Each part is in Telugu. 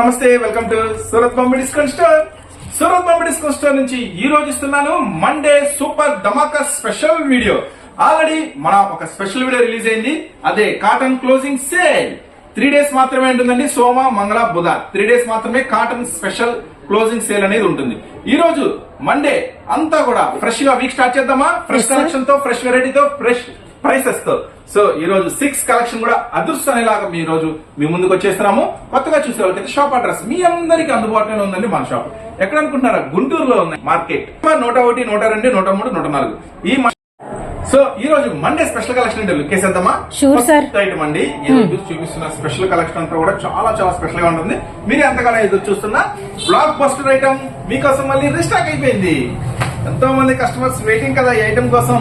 నమస్తే welcome to Surat Bombay discount store. Surat Bombay discount store నుంచి ఈ రోజు ఇస్తున్నాను మండే సూపర్ ధమాకా స్పెషల్ వీడియో ఆల్రెడీ మన ఒక స్పెషల్ వీడియో రిలీజ్ అయింది. అదే cotton closing sale three days మాత్రమే ఉంటుందండి సోమ మంగళ బుధ. త్రీ డేస్ మాత్రమే కాటన్ స్పెషల్ క్లోజింగ్ సేల్ అనేది ఉంటుంది. ఈ రోజు మండే అంతా కూడా ఫ్రెష్గా వీక్ స్టార్ట్ చేద్దామా? ఫ్రెష్. కలెక్షన్తో ఫ్రెష్ వెరైటీతో ఫ్రెష్ ప్రైసెస్తో. సో ఈ రోజు సిక్స్ కలెక్షన్ కూడా అదృష్టం అనేలాగా మీ రోజు మీ ముందుకు వచ్చేస్తున్నాము. కొత్తగా చూసే వాళ్ళకి షాప్ అడ్రస్ మీ అందరికి అందుబాటులో ఉందండి మన షాప్ ఎక్కడ అనుకుంటున్నారా? గుంటూరులో ఉంది మార్కెట్. నూట ఒకటి నూట రెండు నూట మూడు నూట నాలుగు. ఈ సో ఈ రోజు మండే స్పెషల్ కలెక్షన్ అంటే లుక్ వేసేద్దామా Sure, sir. ఐటమ్ అండి. ఈ రోజు చూపిస్తున్న స్పెషల్ కలెక్షన్ అంతా కూడా చాలా చాలా స్పెషల్గా ఉంటుంది. మీరు ఎంతగానో ఎదురు చూస్తున్న బ్లాక్ బస్టర్ ఐటమ్ మీకోసం మళ్ళీ రీస్టాక్ అయిపోయింది. ఎంతో మంది కస్టమర్స్ వెయిటింగ్ కదా ఈ ఐటమ్ కోసం.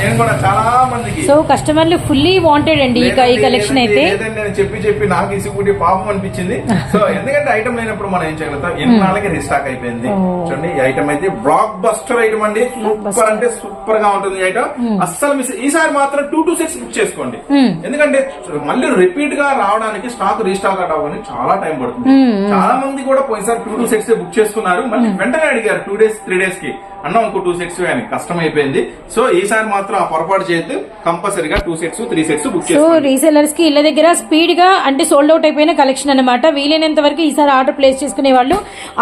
నేను కూడా చాలా మందికి సో కస్టమర్లు ఫుల్లీ వాంటెడ్ అండి ఈ కలెక్షన్ అయితే. అని చెప్పి చెప్పి నాకు ఇసుకుంటే పాపం అనిపించింది. సో ఎందుకంటే ఐటమ్ లేనప్పుడు మనం ఏం చేయగలుగుతాం ఎన్నాళ్ళకి రీస్టాక్ అయిపోయింది? Oh. చూడండి ఈ ఐటమ్ అయితే బ్లాక్ బస్టర్ ఐటమ్ అండి సూపర్. అంటే సూపర్గా ఉంటుంది ఈ ఐటమ్ అస్సలు మిస్ ఈసారి మాత్రం టూ టూ సిక్స్ బుక్ చేసుకోండి. Hmm. ఎందుకంటే మళ్ళీ రిపీట్గా రావడానికి స్టాక్ రీస్టాక్ అవ్వడానికి చాలా టైం పడుతుంది. Hmm, చాలా మంది కూడా పోయినసారి టూ టూ సెట్స్ బుక్ చేసుకున్నారు. మళ్ళీ వెంటనే అడిగారు టూ డేస్ త్రీ డేస్కి. అన్న ఇంకో టూ సెట్స్ అని. కష్టం అయిపోయింది సో ఈసారి మాత్రం ఆ పొరపాటు చేయొద్దు కంపల్సరీగా two sets three sets book so రీసెలర్స్కి ఇళ్ళ దగ్గర స్పీడ్గా అంటే సోల్డ్ అవుట్ అయిపోయిన కలెక్షన్ అన్నమాట. వీలైనంత వరకు ఈసారి ఆర్డర్ ప్లేస్ చేసుకునే వాళ్ళు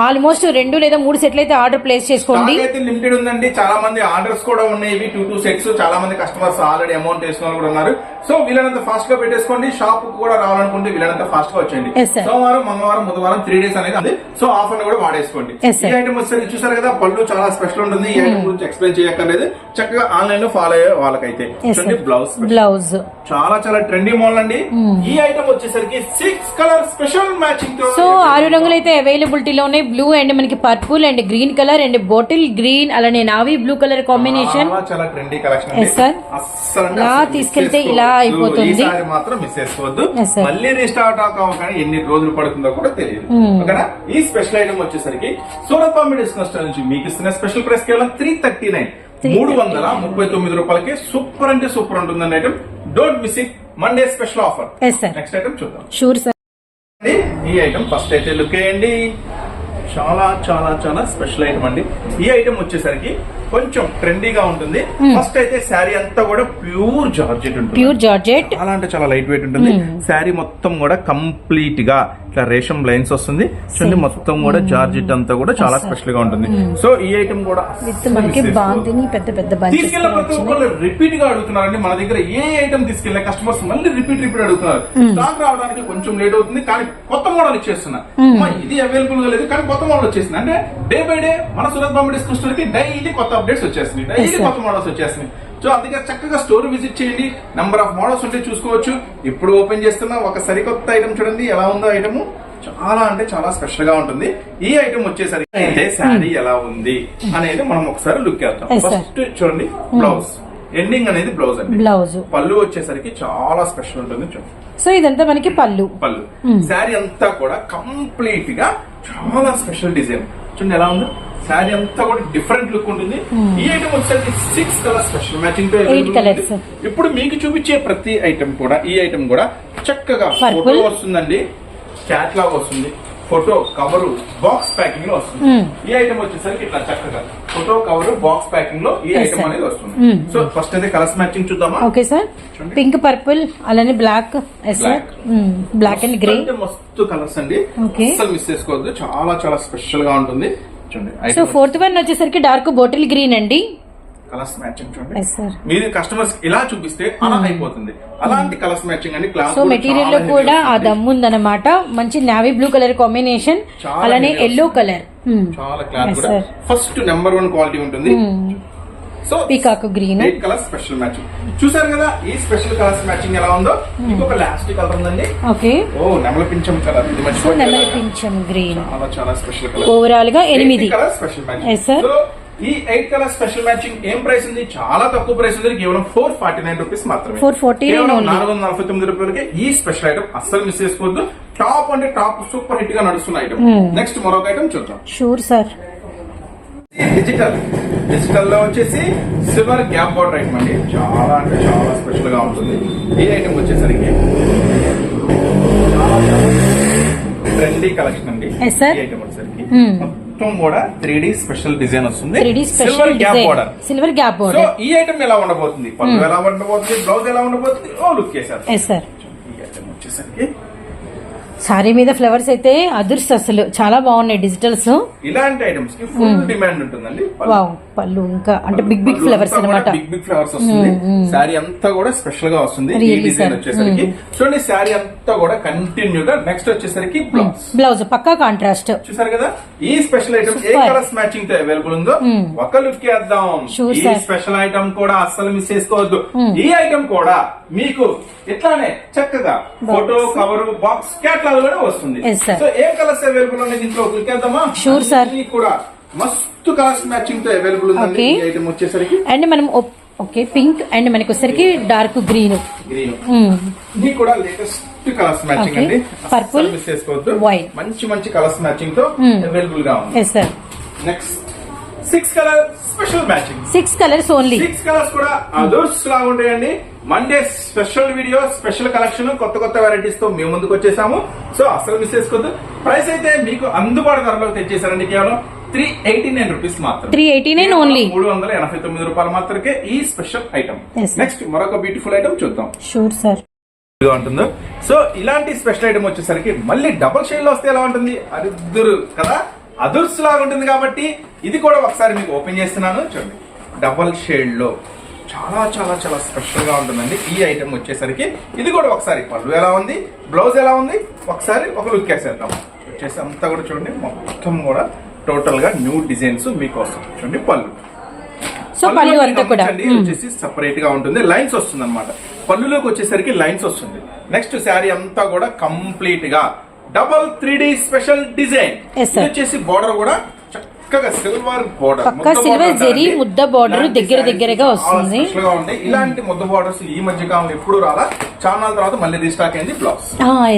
ఆల్మోస్ట్ రెండు లేదా మూడు సెట్లు అయితే ఆర్డర్ ప్లేస్ చేసుకోండి. అయితే లిమిటెడ్ ఉందండి. చాలా మంది ఆర్డర్స్ కూడా ఉన్నాయి. టూ టూ సెట్స్ చాలా మంది కస్టమర్స్ ఆల్రెడీ అమౌంట్ వాళ్ళు కూడా ఉన్నారు. సో వీలైనంత ఫాస్ట్గా పెట్టేసుకోండి. షాప్ కూడా రావాలనుకుంటే వీలైనంత ఫాస్ట్గా వచ్చేయండి. సోమవారం మంగళవారం బుధవారం త్రీ డేస్ అనేది సో ఆఫర్ కూడా వాడేసుకోండి. ఈ ఐటమ్ వచ్చేసరికి చూసారు కదా పళ్ళు చాలా స్పెషల్ ఉంటుంది. గురించి ఎక్స్ప్లెయిన్ చేయక్కర్లేదు. చక్కగా ఆన్లైన్లో ఫాలో అయ్యే వాళ్ళకైతే. బ్లౌజ్ బ్లౌజ్ చాలా చాలా ట్రెండీ మోడల్ అండి. ఈ ఐటమ్ వచ్చేసరికి six colour special matching so ఆరు రంగులు అయితే అవైలబిలిటీలో ఉన్నాయి బ్లూ అండ్ మనకి purple and green colour and bottle green అలానే నావీ బ్లూ కలర్ కాంబినేషన్ చాలా చాలా ట్రెండీ కలెక్షన్ miss తీసుకెళ్తే. ఇలా అయిపోతుంది. మాత్రం మిస్ చేసుకోవద్దు. మళ్ళీ రీస్టార్ట్ అవ్వగానే ఎన్ని రోజులు పడుతుందో కూడా తెలియదు. Hmm. ఓకేనా? ఈ స్పెషల్ ఐటమ్ వచ్చేసరికి సూరత్ బాంబే డిస్కౌంట్ నుంచి మీకు ఇస్తున్న స్పెషల్ ప్రైస్ కేవలం త్రీ థర్టీ నైన్ మూడు వందల ముప్పై తొమ్మిది రూపాయలకి సూపర్ అంటే సూపర్ ఉంటుందండి item don't miss it Monday special offer. Next item చూద్దాం. షూర్ సార్ ఈ ఐటమ్ ఫస్ట్ అయితే లుక్ వేయండి. చాలా చాలా చాలా స్పెషల్ ఐటమ్ అండి. ఈ ఐటమ్ వచ్చేసరికి కొంచెం ట్రెండీగా ఉంటుంది. ఫస్ట్ అయితే శారీ అంతా కూడా ప్యూర్ జార్జెట్ ఉంటుంది. Pure georgette. చాలా అంటే చాలా లైట్ వెయిట్ ఉంటుంది. శారీ మొత్తం కూడా కంప్లీట్గా ఇట్లా రేషం లైన్స్ వస్తుంది. చూడండి మొత్తం కూడా జార్జెట్ అంతా కూడా చాలా స్పెషల్గా ఉంటుంది. సో ఈ ఐటమ్ కూడా పెద్ద పెద్ద తీసుకెళ్ళిన ప్రతి ఒక్కళ్ళు రిపీట్గా అడుగుతున్నారండి. మన దగ్గర ఏ ఐటమ్ తీసుకెళ్ళిన కస్టమర్స్ మళ్ళీ రిపీట్ రిపీట్ అడుగుతున్నారు. స్టాక్ రావడానికి కొంచెం లేట్ అవుతుంది కానీ కొత్త మోడల్ ఇచ్చేస్తున్నా. ఇది అవైలబుల్గా లేదు కానీ కొత్త మోడల్ వచ్చేసింది అంటే డే బై డే మన సూరత్ బాంబే డిస్కౌంట్కి డైలీ కొత్త అప్డేట్స్ వచ్చేస్తున్నాయి డైలీ. కొత్త మోడల్స్ వచ్చేస్తున్నాయి సో అందుకే చక్కగా స్టోర్ విజిట్ చేయండి. నంబర్ ఆఫ్ మోడల్స్ ఉంటే చూసుకోవచ్చు. ఇప్పుడు ఓపెన్ చేస్తున్నా ఒక సరికొత్త ఐటమ్ చూడండి ఎలా ఉందో ఐటమ్ చాలా అంటే చాలా స్పెషల్గా ఉంటుంది. ఈ ఐటమ్ వచ్చేసరికి అయితే శారీ ఎలా ఉంది అనేది మనం ఒకసారి లుక్ వేద్దాం. ఫస్ట్ చూడండి బ్లౌజ్ ఎండింగ్ అనేది బ్లౌజ్ అండి. బ్లౌజ్ పళ్ళు వచ్చేసరికి చాలా స్పెషల్ ఉంటుంది సో ఇదంతా మనకి పళ్ళు. పళ్ళు. శారీ అంతా కూడా కంప్లీట్గా చాలా స్పెషల్ డిజైన్ చూడండి ఎలా ఉందో. శారీ అంతా కూడా డిఫరెంట్ లుక్ ఉంటుంది. ఈ ఐటమ్ వచ్చేసరికి సిక్స్ కలర్ స్పెషల్ మ్యాచింగ్తో. ఇప్పుడు మీకు చూపించే ప్రతి ఐటమ్ కూడా ఈ ఐటమ్ కూడా చక్కగా. ఫోటో వస్తుందండి. క్యాట్లాగ్ వస్తుంది. ఫోటో కవర్ బాక్స్ ప్యాకింగ్లో వస్తుంది. ఈ ఐటమ్ వచ్చేసరికి ఇట్లా చక్కగా ఫోటో కవర్ బాక్స్ ప్యాకింగ్లో ఈ ఐటమ్. అనేది వస్తుంది. సో ఫస్ట్ అయితే కలర్స్ మ్యాచింగ్ చూద్దామా ఓకే సార్. పింక్ పర్పుల్ అలానే బ్లాక్. బ్లాక్ అండ్ గ్రే అంటే మస్తు కలర్స్ అండి. అసలు మిస్ చేసుకోవద్దు చాలా చాలా స్పెషల్గా ఉంటుంది సో ఫోర్త్ వన్ వచ్చేసరికి డార్క్ బాటిల్ గ్రీన్ అండి కలర్స్ మ్యాచింగ్ చూడండి. మీరు కస్టమర్స్ ఇలా చూపిస్తే అలా అయిపోతుంది. అలాంటి కలర్స్ మ్యాచింగ్ అండి క్లాస్ సో మెటీరియల్లో కూడా ఆ దమ్ము ఉందన్నమాట. మంచి నావీ బ్లూ కలర్ కాంబినేషన్ అలానే ఎల్లో. కలర్ చాలా క్లాత్ కూడా. ఫస్ట్ నెంబర్ వన్ క్వాలిటీ ఉంటుంది. So peacock green colour special matching చూసారు కదా ఈ స్పెషల్ కలర్స్ మ్యాచింగ్ ఎలా ఉందో? ఇంకొక లాస్ట్ కలర్ ఉందండి. ఓకే ఓ నెమల పింఛం కలర్ ఇది మర్చిపోయాను నెమలి. పింఛం గ్రీన్ చాలా చాలా స్పెషల్ కలర్ ఓవరాల్గా ఎనిమిది. Colour special matching. సో ఈ ఎయిట్ కలర్ స్పెషల్ మ్యాచింగ్ ఏం ప్రైస్ ఉంది? చాలా తక్కువ ప్రైస్ ఉంది. కేవలం ఫోర్ ఫార్టీ నైన్ రూపీస్ మాత్రమే 449 కేవలం only. నాలుగు వందల నలభై తొమ్మిది రూపాయలకి ఈ స్పెషల్ ఐటమ్ అస్సలు మిస్ చేసుకోవద్దు. టాప్ అంటే టాప్ సూపర్ హిట్గా నడుస్తున్న ఐటమ్ Hmm. నెక్స్ట్ మరొక ఐటమ్ చూద్దాం. షూర్ సార్ డిజిటల్ డిజిటల్లో వచ్చేసి సిల్వర్ గ్యాప్ బార్డర్ ఐటమ్ అండి. చాలా అంటే చాలా స్పెషల్గా ఉంటుంది. ఈ ఐటమ్ వచ్చేసరికి ట్రెండీ కలెక్షన్ అండి. ఐటమ్ వచ్చేసరికి Hmm. మొత్తం కూడా త్రీ డి స్పెషల్ డిజైన్ వస్తుంది. Silver gap border silver gap so border ఈ ఐటమ్ ఎలా ఉండబోతుంది? పళ్ళు ఎలా ఉండబోతుంది? బ్లౌజ్ ఎలా ఉండబోతుంది? ఓ లుక్ చేశారు ఈ ఐటమ్ వచ్చేసరికి సారీ మీద ఫ్లవర్స్ అయితే అదుర్స్ అసలు. చాలా బాగున్నాయి డిజిటల్స్. ఇలాంటి ఐటమ్స్కి ఫుల్ డిమాండ్ ఉంటుందండి. వావ్ పళ్ళు ఇంకా. అంటే బిగ్ బిగ్ ఫ్లవర్స్ అనమాట బిగ్ బిగ్ ఫ్లవర్స్ వస్తుంది. శారీ అంతా కూడా స్పెషల్గా వస్తుంది ఈ డిజైన్. వచ్చేసరికి. చూడండి శారీ అంతా కూడా కంటిన్యూ గా నెక్స్ట్ వచ్చేసరికి బ్లౌజ్ బ్లౌజ్ పక్కా కాంట్రాస్ట్ చూసారు కదా? ఈ స్పెషల్ ఐటమ్ ఏ. కలర్స్ మ్యాచింగ్తో అవైలబుల్ ఉందో ఒక లుక్ వేద్దాం. ఈ. స్పెషల్ ఐటమ్ కూడా అస్సలు మిస్ చేసుకోవద్దు. ఈ ఐటమ్ కూడా మీకు ఇట్లానే చక్కగా ఫోటో కవర్ బాక్స్ కూడా వస్తుంది. సో ఏ కలర్స్ అవైలబుల్ ఉన్నాయి దీంట్లో? sir. అన్ని కూడా మస్తు కలర్స్ మ్యాచింగ్తో అవైలబుల్ ఉందండి ఐటమ్ వచ్చేసరికి. అండ్ మనం ఓకే పింక్ అండ్ మనకి వచ్చరికి డార్క్ గ్రీన్ గ్రీన్ ఇది కూడా లేటెస్ట్ కలర్స్ మ్యాచింగ్. అండి. అస్సలు మిస్ చేసుకోవద్దు. మంచి మంచి కలర్స్ మ్యాచింగ్తో Hmm. అవైలబుల్గా ఉంది. Yes sir next six colour special matching. Six colours only six colours కూడా అదర్స్ లా ఉంటాయండి Monday special video special collection కొత్త కొత్త వెరైటీస్తో మేము ముందుకు వచ్చేసాము. సో అసలు మిస్ చేసుకోవద్దు. ప్రైస్ అయితే మీకు అందుబాటు ధరలో తెచ్చేసారండి కేవలం త్రీ ఎయిటీ నైన్ రూపీస్ మాత్రం 389 only. మూడు వందల ఎనభై తొమ్మిది రూపాయలు మాత్రమే ఈ స్పెషల్ ఐటమ్. నెక్స్ట్ మరొక బ్యూటిఫుల్ ఐటమ్ చూద్దాం. షూర్ సార్ ఉంటుందో సో ఇలాంటి స్పెషల్ ఐటమ్ వచ్చేసరికి మళ్ళీ డబుల్ షేడ్లో వస్తే ఎలా ఉంటుంది? అరిద్దరు కదా? అదుర్స్ లాగా ఉంటుంది కాబట్టి ఇది కూడా ఒకసారి మీకు ఓపెన్ చేస్తున్నాను. చూడండి. డబల్ షేడ్లో చాలా చాలా చాలా స్పెషల్గా ఉంటుందండి. ఈ ఐటమ్ వచ్చేసరికి ఇది కూడా ఒకసారి పళ్ళు ఎలా ఉంది బ్లౌజ్ ఎలా ఉంది ఒకసారి ఒక లుక్ వేసేద్దాం. వచ్చేసి అంతా కూడా చూడండి. మొత్తం కూడా టోటల్గా న్యూ డిజైన్స్ మీకోసం. చూడండి పళ్ళు. సో పళ్ళు అంతా కూడా. గమనించండి, ఇది వచ్చేసి సపరేట్గా ఉంటుంది. లైన్స్ వస్తుంది అనమాట పళ్ళులోకి వచ్చేసరికి లైన్స్ వస్తుంది. నెక్స్ట్ శారీ అంతా కూడా కంప్లీట్గా double three D special design వచ్చేసి బోర్డర్ కూడా సిల్వర్ బోర్డర్ పక్కా జరీ ముద్ద border దగ్గర దగ్గరగా వస్తుంది. ఇలాంటి ముద్ద బోర్డర్స్ ఈ మధ్య కాలంలో ఎప్పుడు రాలా. చాలా తర్వాత మళ్ళీ రీస్టాక్ అయింది బ్లౌజ్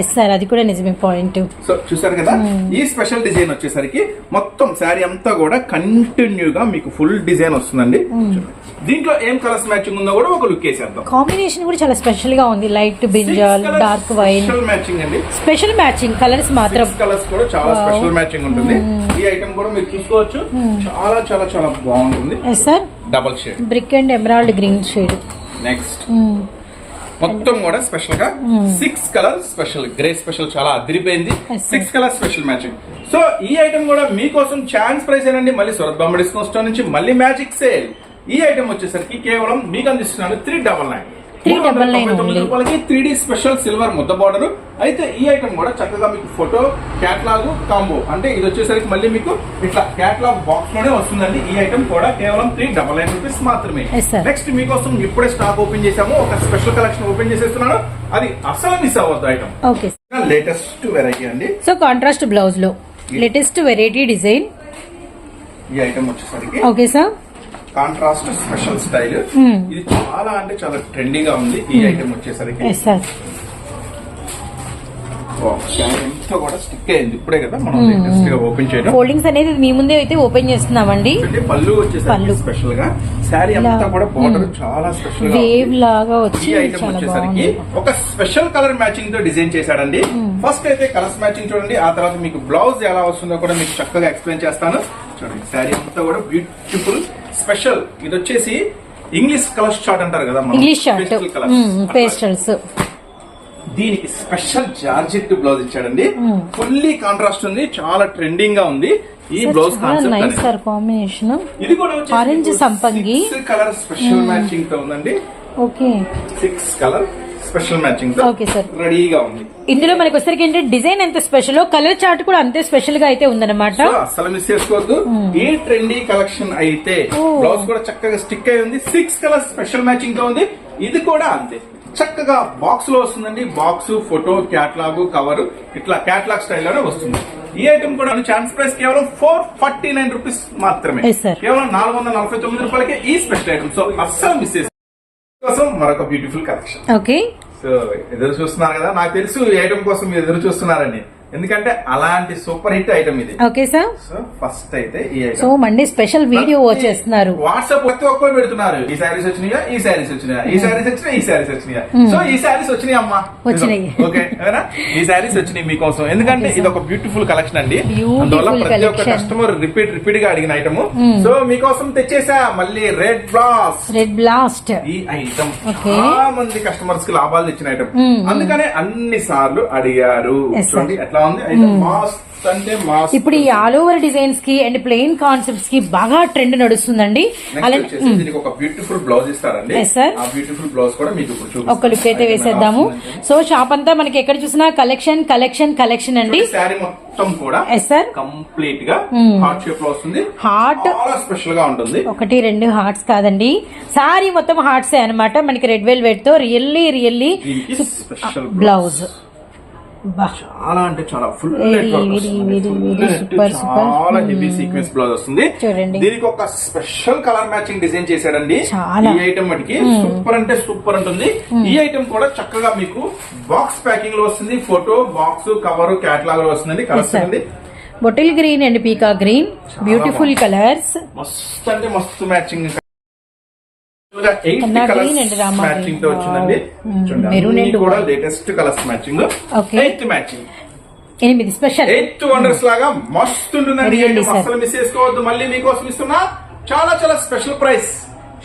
ఎస్ సార్ అది కూడా నిజమే పాయింట్ సో చూసారు కదా? ఈ స్పెషల్ డిజైన్ వచ్చేసరికి మొత్తం శారీ అంతా కూడా కంటిన్యూ గా మీకు ఫుల్ డిజైన్ వస్తుందండి. దీంట్లో ఏం కలర్స్ మ్యాచింగ్ ఉందో కూడా ఒక లుక్ వేసేద్దాం. కాంబినేషన్ కూడా చాలా స్పెషల్గా ఉంది. Light brinjal dark wine special matching అండి. స్పెషల్ మ్యాచింగ్ కలర్స్ మాత్రం. కలర్స్ కూడా చాలా. స్పెషల్ మ్యాచింగ్ ఉంటుంది. ఈ ఐటమ్ కూడా మీరు చూసుకోవచ్చు. చాలా చాలా చాలా బాగుంటుంది. Sir double shade brick and emerald green shade next మొత్తం కూడా స్పెషల్గా six colour special grey special చాలా అదిరిపోయింది. Six colour special matching so ఈ ఐటమ్ కూడా మీకోసం ఛాన్స్ ప్రైస్ ఏనండి. మళ్ళీ సూరత్ బాంబ డిస్కౌంట్ స్టోర్ నుంచి మళ్ళీ మ్యాజిక్ సేల్ ఈ ఐటమ్ వచ్చేసరికి కేవలం మీకు అందిస్తున్నాను త్రీ డబల్ నైన్ 399 only. రూపాయలకి త్రీ డి స్పెషల్ సిల్వర్ ముద్ద బార్డర్ అయితే ఈ ఐటమ్ కూడా చక్కగా మీకు ఫోటో క్యాట్లాగ్ కాంబో అంటే ఇది వచ్చేసరికి మళ్ళీ మీకు ఇట్లా క్యాట్లాగ్ బాక్స్లోనే వస్తుందండి. ఈ ఐటమ్ కూడా కేవలం త్రీ డబల్ నైన్ రూపీస్ మాత్రమే. నెక్స్ట్ మీకోసం ఇప్పుడే స్టాక్ ఓపెన్ చేసాము ఒక స్పెషల్ కలెక్షన్ ఓపెన్ చేసేస్తున్నాను. అది అసలు మిస్ అవ్వద్దు ఐటమ్ ఓకే లేటెస్ట్ వెరైటీ అండి. సో కాంట్రాస్ట్ బ్లౌజ్లో. లేటెస్ట్ వెరైటీ డిజైన్ ఈ ఐటమ్ వచ్చేసరికి okay sir contrast special style Hmm. ఇది చాలా అంటే చాలా ట్రెండింగ్గా ఉంది. ఈ ఐటమ్ వచ్చేసరికి. ఎస్ సార్ ఎంత కూడా స్టిక్ అయింది. ఇప్పుడే కదా మనం లేటెస్ట్గా ఓపెన్ చేయడం. ఫోల్డింగ్స్ అనేది మీ ముందే అయితే ఓపెన్ చేస్తున్నామండి. అంటే పళ్ళు వచ్చేసరికి. స్పెషల్గా. శారీ అంతా కూడా బార్డర్ చాలా స్పెషల్ వేవ్. లాగా వచ్చి ఈ ఐటమ్ వచ్చేసరికి ఒక స్పెషల్ కలర్ మ్యాచింగ్తో డిజైన్ చేశాడండి. ఫస్ట్ అయితే కలర్స్ మ్యాచింగ్ చూడండి. ఆ తర్వాత మీకు బ్లౌజ్ ఎలా వస్తుందో కూడా మీకు చక్కగా ఎక్స్ప్లెయిన్ చేస్తాను. చూడండి శారీ అంతా కూడా బ్యూటిఫుల్ స్పెషల్. ఇది వచ్చేసి ఇంగ్లీష్ కలర్ షార్ట్ అంటారు కదా. ఇంగ్లీష్. పేస్టల్స్. దీనికి స్పెషల్ జార్జెట్ బ్లౌజ్ ఇచ్చాడండి. ఫుల్లీ కాంట్రాస్ట్ ఉంది చాలా ట్రెండింగ్గా ఉంది. ఈ బ్లౌజ్ నైస్ సార్ కాంబినేషన్. ఇది కూడా మీకు సంపంగి. కలర్ స్పెషల్ మ్యాచింగ్తో ఉందండి. Okay. Six colour. Special matching Okay, sir. రెడీగా ఉంది. ఇందులో మనకి వచ్చరికి ఏంటంటే డిజైన్ ఎంత స్పెషల్ కలర్ చార్ట్ కూడా అంతే స్పెషల్గా అయితే ఉందన్నమాట. సో అస్సలు మిస్ చేసుకోవద్దు. ఈ ట్రెండీ కలెక్షన్ అయితే. బ్లౌజ్ కూడా చక్కగా స్టిక్ అయి ఉంది. సిక్స్ కలర్ స్పెషల్ మ్యాచింగ్తో ఉంది. ఇది కూడా అంతే. చక్కగా బాక్స్లో వస్తుందండి. బాక్స్ ఫోటో క్యాట్లాగ్ కవర్ ఇట్లా క్యాట్లాగ్ స్టైల్లోనే వస్తుంది. ఈ ఐటమ్ కూడా ఛాన్స్ ప్రైస్ కేవలం ఫోర్ ఫార్టీ నైన్ రూపీస్ మాత్రమే. కేవలం నాలుగు వందల నలభై తొమ్మిది రూపాయలకే ఈ స్పెషల్ ఐటమ్ సో అస్సలు మిస్ కోసం మరొక బ్యూటిఫుల్ కలెక్షన్ ఓకే సో ఎదురు చూస్తున్నారు కదా? నాకు తెలుసు ఐటమ్ కోసం మీరు ఎదురు చూస్తున్నారని. ఎందుకంటే అలాంటి సూపర్ హిట్ ఐటమ్ ఇది. ఓకే సార్ సో ఫస్ట్ అయితే ఈ సో మండే స్పెషల్ వీడియో వచ్చేస్తున్నారు. వాట్సాప్ ప్రతి ఒక్కరు పెడుతున్నారు. ఈ శారీస్ వచ్చినాయా? ఈ శారీస్ వచ్చినాయా? ఈ శారీస్ వచ్చినాయి? ఈ శారీస్ వచ్చినాయా? సో ఈ శారీస్ వచ్చినాయి అమ్మా. వచ్చినాయి. ఓకే? ఈ శారీస్ వచ్చినాయి మీకోసం. ఎందుకంటే ఇది ఒక బ్యూటిఫుల్ కలెక్షన్ అండి. అందువల్ల ప్రతి ఒక్క. కస్టమర్ రిపీట్ రిపీట్గా అడిగిన ఐటమ్ సో మీకోసం తెచ్చేసా. మళ్ళీ రెడ్ బ్లాస్ రెడ్ బ్లాస్ట్ ఈ ఐటమ్. చాలా మంది కస్టమర్స్కి లాభాలు తెచ్చిన ఐటమ్ అందుకనే అన్ని సార్లు అడిగారు. Sir. ఎట్లా ఉంది మాస్ అంటే మాస్ ఇప్పుడు ఈ ఆల్ ఓవర్ డిజైన్స్కి అండ్ ప్లెయిన్ కాన్సెప్ట్స్కి బాగా ట్రెండ్ నడుస్తుందండి. అలానే దీనికి ఒక బ్యూటిఫుల్ బ్లౌజ్ ఇస్తారండి. ఆ బ్యూటిఫుల్ బ్లౌజ్ కూడా మీకు ఇప్పుడు. ఒక లుక్ అయితే వేసేద్దాము. సో షాప్ అంతా మనకి ఎక్కడ చూసినా కలెక్షన్ కలెక్షన్ కలెక్షన్ అండి. శారీ మొత్తం కూడా ఎస్ సార్ కంప్లీట్గా హార్ట్ షేప్లో వస్తుంది. హార్ట్ స్పెషల్గా ఉంటుంది. ఒకటి రెండు హార్ట్స్ కాదండి. సారీ మొత్తం హార్ట్స్ అన్నమాట. మనకి రెడ్ వెల్వెట్తో రియల్లీ రియల్లీ బ్లౌజ్ చాలా అంటే చాలా ఫుల్. చాలా హెవీ సీక్వెన్స్ బ్లౌజ్ వస్తుంది. చూడండి. దీనికి ఒక స్పెషల్ కలర్ మ్యాచింగ్ డిజైన్ చేశాడండి. ఈ ఐటమ్ మటుకి సూపర్ అంటే సూపర్ ఉంటుంది. ఈ ఐటమ్ కూడా చక్కగా మీకు బాక్స్ ప్యాకింగ్లో వస్తుంది. ఫోటో బాక్స్ కవర్ క్యాటలాగ్లో వస్తుందండి. కలర్స్. అండి బొటిల్ గ్రీన్ అండ్ పీకా గ్రీన్ బ్యూటిఫుల్ కలర్స్ మస్తు అంటే మస్తు మ్యాచింగ్ మ్యాచింగ్. తో వచ్చిందండి. చూడండి, కూడా. Latest colours matching. Eighth matching ఎనిమిది స్పెషల్ ఎయిత్ వండర్స్ లాగా మస్తు ఉంటుందండి. అస్సలు మిస్ చేసుకోవద్దు. మళ్ళీ మీకోసం ఇస్తున్నా. చాలా చాలా స్పెషల్ ప్రైస్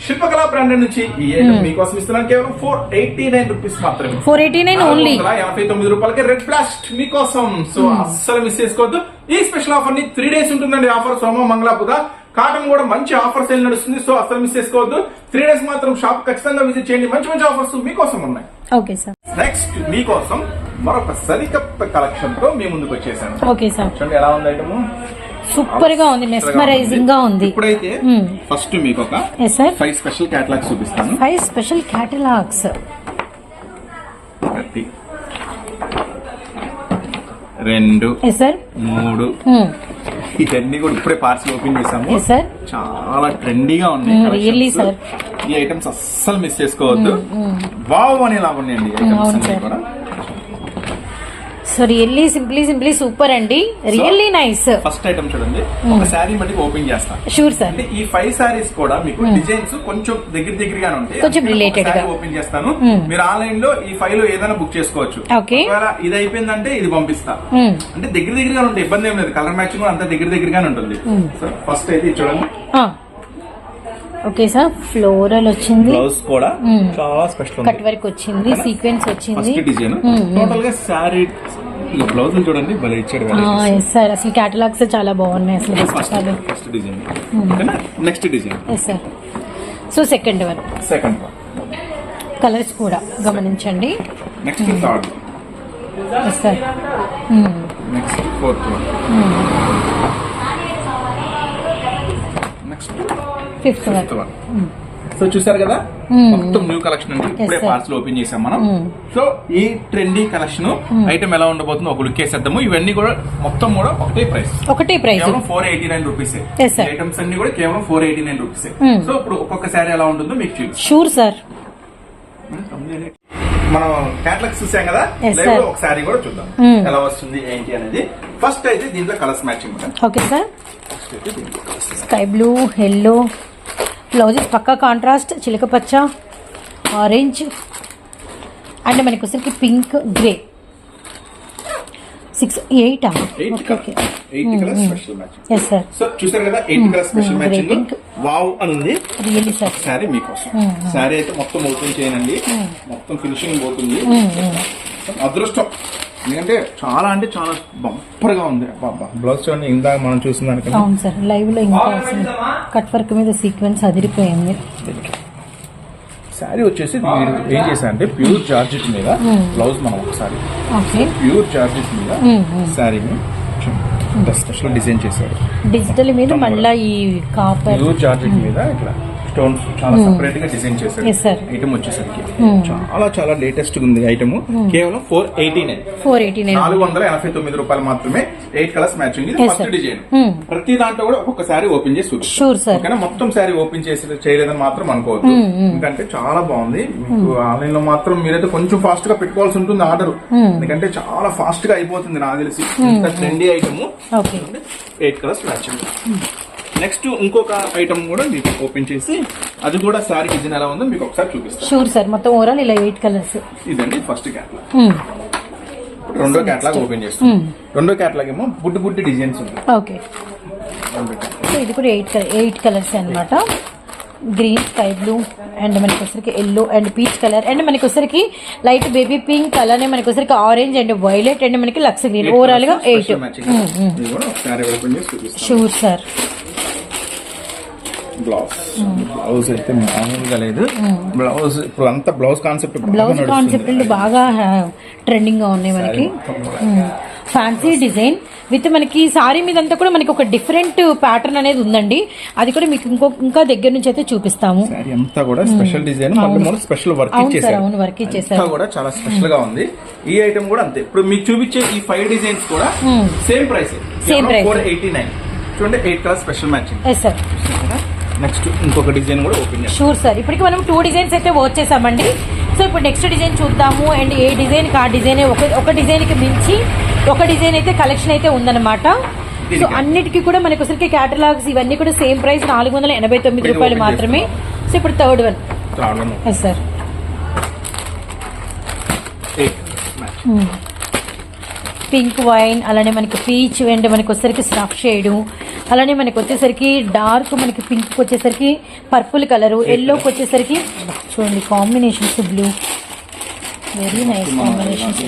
శిల్పకళా బ్రాండ్ నుంచి ఈ ఐటమ్ మీకోసం ఇస్తున్నాను. కేవలం ఫోర్ ఎయిటీ నైన్ రూపీస్ మాత్రమే ఫోర్ ఎయిటీ నైన్ ఓన్లీ ఎనభై తొమ్మిది రూపాయలకి రెడ్ బ్లాస్ట్ మీకోసం. సో అస్సలు మిస్ చేసుకోవద్దు. ఈ స్పెషల్ ఆఫర్ని త్రీ డేస్ ఉంటుందండి. ఆఫర్ సోమ మంగళ బుధ. కాటన్ కూడా మంచి ఆఫర్ సేల్ నడుస్తుంది? సో అస్సలు మిస్ చేసుకోవద్దు. త్రీ డేస్ మాత్రం షాప్ ఖచ్చితంగా విజిట్ చేయండి. మంచి మంచి ఆఫర్స్ మీకోసం ఉన్నాయి. Okay sir. నెక్స్ట్ మీకోసం మరొక సరికొత్త కలెక్షన్తో మీ ముందుకు వచ్చేసాను. Okay sir. చూడండి ఎలా ఉంది ఐటమ్ సూపర్గా ఉంది మెస్మరైజింగ్గా ఉంది. ఇప్పుడైతే Hmm. ఫస్ట్ మీకు ఒక ఫైవ్ స్పెషల్ క్యాటలాగ్ చూపిస్తాను. ఫైవ్ స్పెషల్ క్యాటలాగ్స్ ఒకటి రెండు మూడు ఇవన్నీ కూడా ఇప్పుడే పార్సల్ ఓపెన్ చేసాము చాలా ట్రెండీగా ఉన్నాయి Hmm. ఈ ఐటమ్స్ అస్సలు మిస్ చేసుకోవద్దు. వావ్ అనేలా ఉన్నాయండి ఈ ఐటమ్స్ అవును, అన్ని sir. కూడా. So really simply simply super అండి. రియల్లీ నైస్ ఫస్ట్ ఐటమ్ చూడండి. ఒక శారీ మటుకు ఓపెన్ చేస్తాను షూర్ సార్ అంటే ఈ ఫైవ్ సారీస్ కూడా మీకు డిజైన్స్ కొంచెం దగ్గర దగ్గరగానే ఉంటాయి. కొంచెం related గా. ఓపెన్ చేస్తాను. Hmm. మీరు ఆన్లైన్లో ఈ ఫైవ్లో ఏదైనా బుక్ చేసుకోవచ్చు. ఒకవేళ ఇది అయిపోయిందంటే ఇది పంపిస్తా. Hmm. అంటే దగ్గర దగ్గరగా ఉంటాయి. ఇబ్బంది ఏం లేదు. కలర్ మ్యాచింగ్ అంత దగ్గర దగ్గరగానే ఉంటుంది. Hmm. సో ఫస్ట్ అయితే చూడండి. ఓకే సార్ ఫ్లోరల్ వచ్చింది. బ్లౌజ్ కూడా Hmm. చాలా స్పెషల్ కట్ వర్క్ వచ్చింది సీక్వెన్స్ వచ్చింది. Design Hmm, hmm. టోటల్గా శారీ బ్లౌజ్ చూడండి భలే ఇచ్చాడు ఎస్ సార్ అసలు క్యాటలాగ్స్ చాలా బాగున్నాయి అసలు first design. Next design yes sir so second one second colours కూడా గమనించండి. Next third yes sir next fourth one next fifth one so చూసారు కదా? Hmm. మొత్తం న్యూ కలెక్షన్ అండి. ఇప్పుడే. పార్సల్ ఓపెన్ చేసాం మనం. Hmm. సో ఈ ట్రెండీ కలెక్షన్ ఐటమ్ ఎలా ఉండబోతుందో ఒక లుక్ వేసేద్దాము. ఇవన్నీ కూడా మొత్తం కూడా ఒకటే ప్రైస్ ఒకటే ప్రైస్ కేవలం four eighty nine rupees. Items అన్ని కూడా కేవలం four eighty nine rupees Hmm. So ఇప్పుడు ఒక్కొక్క శారీ ఎలా ఉంటుందో మీకు షూర్ సార్ మనం క్యాటలాగ్స్ చూసాం కదా? లైవ్. లో ఒక శారీ కూడా చూద్దాం. Hmm. ఎలా వస్తుంది ఏంటి అనేది. ఫస్ట్ అయితే దీంట్లో colours matching okay sir sky blue yellow blouses పక్కా కాంట్రాస్ట్ చిలక పచ్చ ఆరెంజ్ అండ్ మనకి వచ్చరికి pink grey six eight eight okay okay eight colours special matching yes sir so చూసారు కదా eight colour special matching pink. Wow అని ఉంది రియల్లీ సార్ శారీ మీకోసం శారీ అయితే మొత్తం ఓపెన్ చేయనండి మొత్తం ఫినిషింగ్ పోతుంది. అదృష్టం. ఎందుకంటే చాలా అంటే చాలా బంపర్గా ఉంది బ్లౌజ్ చూడండి ఇందాక మనం చూసిన దానికన్నా. అవును సార్ లైవ్లో ఇంకా కట్ వర్క్ మీద సీక్వెన్స్ అదిరిపోయింది. శారీ వచ్చేసి మీరు ఏం చేశారంటే ప్యూర్ జార్జెట్ మీద బ్లౌజ్ మనం ఒకసారి ఓకే ప్యూర్ జార్జెట్ మీద Hmm, hmm. శారీని స్పెషల్ డిజైన్ చేశారు. డిజిటల్ మీద మళ్ళా ఈ కాపర్ ప్యూర్ జార్జెట్ మీద ఇట్లా స్టోన్స్ చాలా సెపరేట్గా డిజైన్ చేశారు. ఐటమ్ వచ్చేసరికి. Hmm. చాలా చాలా లేటెస్ట్ ఉంది ఐటమ్ కేవలం four eighty nine four eighty nine నాలుగు వందల ఎనభై తొమ్మిది రూపాయలు మాత్రమే ఎయిట్ కలర్స్ మ్యాచింగ్ ఇది ఫస్ట్. Design Hmm. ప్రతి దాంట్లో కూడా ఒక్కొక్క సారీ ఓపెన్ చేసి సార్ ఓకేనా? మొత్తం శారీ ఓపెన్ చేసి చేయలేదని మాత్రం అనుకోవద్దు. Hmm, hmm. ఎందుకంటే చాలా బాగుంది. మీకు ఆన్లైన్లో మాత్రం మీరైతే కొంచెం ఫాస్ట్గా పెట్టుకోవాల్సి ఉంటుంది ఆర్డర్. Hmm. ఎందుకంటే చాలా ఫాస్ట్గా అయిపోతుంది నాకు తెలిసి. Trendy item eight colours matching next ఇంకొక ఐటమ్ కూడా మీకు ఓపెన్ చేసి అది కూడా శారీ డిజైన్ ఎలా ఉందో మీకు ఒకసారి చూపిస్తాను. షూర్ సార్ మొత్తం ఓవరాల్ ఇలా ఎయిట్ కలర్స్ ఇదండి ఫస్ట్ క్యాట్లాగ్ రెండో క్యాట్లాగ్ ఓపెన్ చేస్తాం. Hmm. రెండో క్యాట్లాగ్ ఏమో బుడ్డి బుడ్డి డిజైన్స్ ఉంది ఓకే. సో ఇది కూడా ఎయిట్ ఎయిట్ కలర్స్ అన్నమాట. గ్రీన్ స్కై బ్లూ అండ్ మనకి వచ్చరికి yellow and peach colour and మనకి వచ్చరికి లైట్ బేబీ పింక్ అలానే మనకి వచ్చరికి ఆరెంజ్ అండ్ వైలెట్ అండ్ మనకి లక్స్ గ్రీన్ ఓవరాల్గా eight special matching. Blouse. Blouse అయితే మామూలుగా లేదు. బ్లౌజ్ ఇప్పుడు అంతా బ్లౌజ్ కాన్సెప్ట్ బ్లౌజ్ కాన్సెప్ట్ బాగా ట్రెండింగ్గా ఉన్నాయి మనకి. ఫ్యాన్సీ డిజైన్ విత్ మనకి సారీ మీద అంతా కూడా మనకి ఒక డిఫరెంట్ ప్యాటర్న్ అనేది ఉందండి. అది కూడా మీకు ఇంకో ఇంకా దగ్గర నుంచి అయితే చూపిస్తాము. అంతా కూడా స్పెషల్ డిజైన్ స్పెషల్ వర్క్ అవును. వర్క్ ఇచ్చేసారు కూడా చాలా స్పెషల్గా ఉంది. ఈ ఐటమ్ కూడా అంతే. ఇప్పుడు మీకు చూపించే ఈ ఫైవ్ డిజైన్స్ కూడా. Same price Same price. Four eighty nine చూడండి eight colour special matching yes sir next ఇంకొక డిజైన్ కూడా ఓపెన్ షూర్ సార్ ఇప్పటికి మనం టూ డిజైన్స్ అయితే వర్క్ చేసామండి సో ఇప్పుడు నెక్స్ట్ డిజైన్ చూద్దాము. అండ్ ఏ డిజైన్ ఆ డిజైన్ ఒక ఒక డిజైన్కి మించి ఒక డిజైన్ అయితే కలెక్షన్ అయితే ఉందన్నమాట. సో అన్నిటికీ కూడా మనకి ఒకసారికి క్యాటలాగ్స్ ఇవన్నీ కూడా సేమ్ ప్రైస్ నాలుగు వందల ఎనభై తొమ్మిది రూపాయలు మాత్రమే. సో ఇప్పుడు third one sir pink wine అలానే మనకి పీచ్ అండ్ మనకి వచ్చేసరికి స్నఫ్ షేడ్ అలానే మనకి వచ్చేసరికి డార్క్ మనకి పింక్ వచ్చేసరికి పర్పుల్ కలర్ ఎల్లోకి వచ్చేసరికి చూడండి combinations blue very nice combinations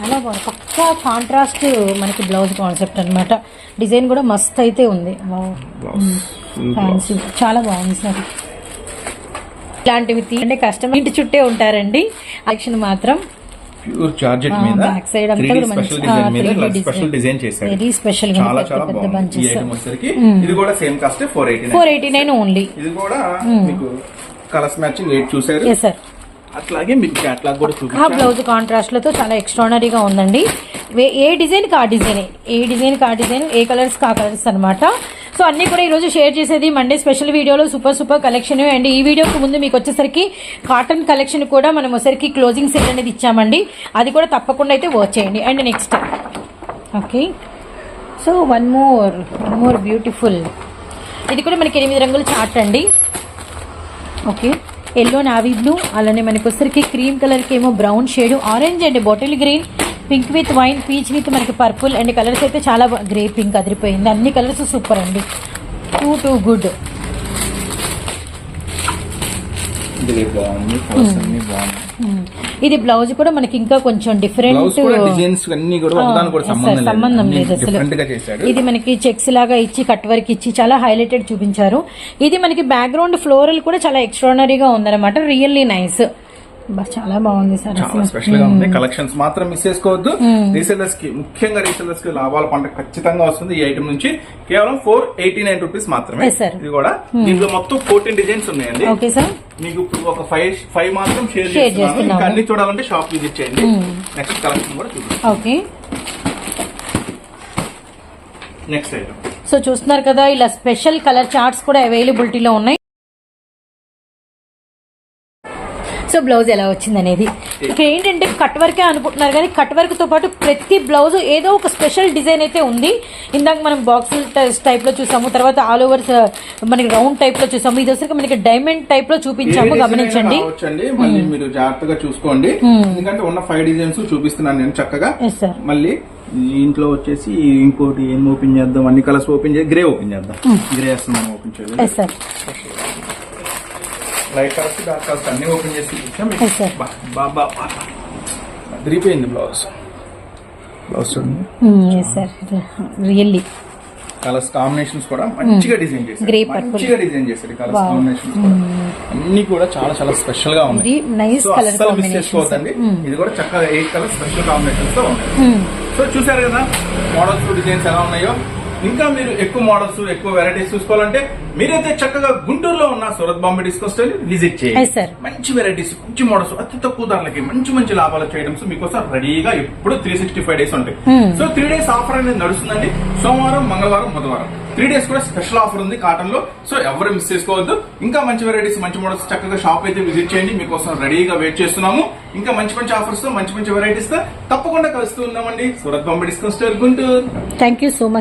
చాలా బాగుంది. పక్కా కాంట్రాస్ట్ మనకి బ్లౌజ్ కాన్సెప్ట్ అన్నమాట. డిజైన్ కూడా మస్త్ అయితే ఉంది. ఫ్యాన్సీ చాలా బాగుంది సార్ ఇలాంటివి తీ- అంటే కస్టమర్ ఇంటి చుట్టే ఉంటారండి. యాక్షన్ మాత్రం. ప్యూర్ జార్జెట్ మీద బ్యాక్ సైడ్ అంతా 3D కూడా మంచి స్పెషల్ డిజైన్ మీద 3D ఇలా స్పెషల్ డిజైన్ చేశారు. వెరీ స్పెషల్ చాలా చాలా బాగుంది. ఈ ఐటమ్ వచ్చేసరికి ఇది కూడా same cost four eighty four eighty nine only ఇది కూడా మీకు కలర్స్ మ్యాచింగ్ ఎయిట్ చూసారు అట్లాగే మీకు క్యాట్లాగ్ కూడా ఆ చూపించారు బ్లౌజ్ కాంట్రాస్ట్లతో చాలా ఎక్స్ట్రానరీగా ఉందండి. ఏ డిజైన్ కా డిజైన్ ఏ? డిజైన్ కా డిజైన్ ఏ కలర్స్ కా కలర్స్ అన్నమాట. సో అన్ని కూడా ఈరోజు షేర్ చేసేది మండే స్పెషల్ వీడియోలో సూపర్ సూపర్ కలెక్షన్. అండ్ ఈ వీడియోకి ముందు మీకు వచ్చేసరికి కాటన్ కలెక్షన్ కూడా మనం ఒకసారికి క్లోజింగ్ సెట్ అనేది ఇచ్చామండి. అది కూడా తప్పకుండా అయితే వర్క్ చేయండి. And next. Okay. So one more one more beautiful. ఇది కూడా మనకి ఎనిమిది రంగుల చార్ట్ అండి. ఓకే. ఎల్లో నావీ బ్లూ అలానే మనకి వచ్చరికి క్రీమ్ కలర్కి ఏమో brown shade orange and bottle green. Pink with wine peach with మనకి పర్పుల్ అండ్ కలర్స్ అయితే చాలా గ్రే పింక్ అదిరిపోయింది. అన్ని కలర్స్ సూపర్ అండి. Too too good. ఇది బ్లౌజ్ కూడా మనకి ఇంకా కొంచెం డిఫరెంట్ సంబంధం లేదు. అసలు. ఇది మనకి చెక్స్ లాగా ఇచ్చి కట్ వర్క్ ఇచ్చి చాలా హైలైటెడ్ చూపించారు. ఇది మనకి బ్యాక్గ్రౌండ్ ఫ్లోరల్ కూడా చాలా ఎక్స్ట్రానరీగా ఉందన్నమాట. రియల్లీ నైస్ చాలా బాగుంది సార్ చాలా స్పెషల్గా ఉంది. కలెక్షన్స్ మాత్రం మిస్ చేసుకోవద్దు. రీసెల్లర్స్కి ముఖ్యంగా రీసెల్లర్స్కి లాభాల పంట ఖచ్చితంగా వస్తుంది ఈ ఐటమ్ నుంచి. కేవలం ఫోర్ ఎయిటీ నైన్ రూపీస్ మాత్రమే. ఇది కూడా దీంట్లో మొత్తం ఫోర్టీన్ డిజైన్స్ ఉన్నాయండి. ఓకే సార్ మీకు ఇప్పుడు ఒక ఫైవ్ ఫైవ్ మాత్రం షేర్ చేస్తున్నాను. అన్ని చూడాలంటే షాప్ విజిట్ చేయండి. నెక్స్ట్ కలెక్షన్ కూడా చూపిస్తాం ఓకే నెక్స్ట్ ఐటమ్ సో చూస్తున్నారు కదా ఇలా స్పెషల్ కలర్ చార్ట్స్ కూడా అవైలబిలిటీలో ఉన్నాయి. సో బ్లౌజ్ ఎలా వచ్చింది అనేది ఇక్కడ ఏంటంటే కట్ వర్కే అనుకుంటున్నారు కానీ కట్ వర్క్తో పాటు ప్రతి బ్లౌజ్ ఏదో ఒక స్పెషల్ డిజైన్ అయితే ఉంది. ఇందాక మనం బాక్స్ టైప్లో చూసాము తర్వాత ఆల్ ఓవర్ మనకి రౌండ్ టైప్లో చూసాము. ఇది వచ్చరికి మనకి డైమండ్ టైప్లో చూపించాము గమనించండి. మళ్ళీ మీరు జాగ్రత్తగా చూసుకోండి. ఎందుకంటే ఉన్న ఫైవ్ డిజైన్స్ చూపిస్తున్నాను నేను చక్కగా. మళ్ళీ ఇంట్లో వచ్చేసి ఇంకోటి ఏం ఓపెన్ చేద్దాం అన్ని కలర్స్ ఓపెన్ చేసి గ్రే ఓపెన్ చేద్దాం. గ్రే మనం ఓపెన్ చేయాలి లైట్ కలర్స్ డార్క్ కలర్స్ అన్ని ఓపెన్ చేసి ఇచ్చాం. బాబా అదిరిపోయింది blouse. Blouse really colours combinations కూడా మంచిగా డిజైన్ చేశారు. Grey, purple. మంచిగా డిజైన్ చేశారు కలర్స్. కాంబినేషన్స్ కూడా. అన్ని కూడా చాలా చాలా స్పెషల్గా ఉన్నాయి. ఇది నైస్ సో కలర్ అస్సలు మిస్ చేసుకోవద్దండి. ఇది కూడా చక్కగా ఎయిట్ కలర్ స్పెషల్ కాంబినేషన్స్తో ఉన్నాయి. సో చూసారు కదా మోడల్స్ డిజైన్స్ ఎలా ఉన్నాయో? ఇంకా మీరు ఎక్కువ మోడల్స్ ఎక్కువ వెరైటీస్ చూసుకోవాలంటే మీరైతే చక్కగా గుంటూరులో ఉన్న Surat Bombay disco store visit చేయండి. మంచి వెరైటీస్ మంచి మోడల్స్ అతి తక్కువ ధరలకి మంచి మంచి లాభాలు చేయడమ్స్ మీకోసం రెడీగా ఎప్పుడు త్రీ సిక్స్టీ ఫైవ్ డేస్ ఉంటాయి. సో త్రీ డేస్ ఆఫర్ అనేది నడుస్తుందండి. సోమవారం మంగళవారం బుధవారం. త్రీ డేస్ కూడా స్పెషల్ ఆఫర్ ఉంది కాటన్లో సో ఎవరు మిస్ చేసుకోవద్దు. ఇంకా మంచి వెరైటీస్ మంచి మోడల్స్ చక్కగా షాప్ అయితే విజిట్ చేయండి. మీకోసం రెడీగా వెయిట్ చేస్తున్నాము. ఇంకా మంచి మంచి ఆఫర్స్తో మంచి మంచి వెరైటీస్తో తప్పకుండా కలుస్తూ ఉన్నామండి. Surat Bombay discount store Guntur. Thank you so much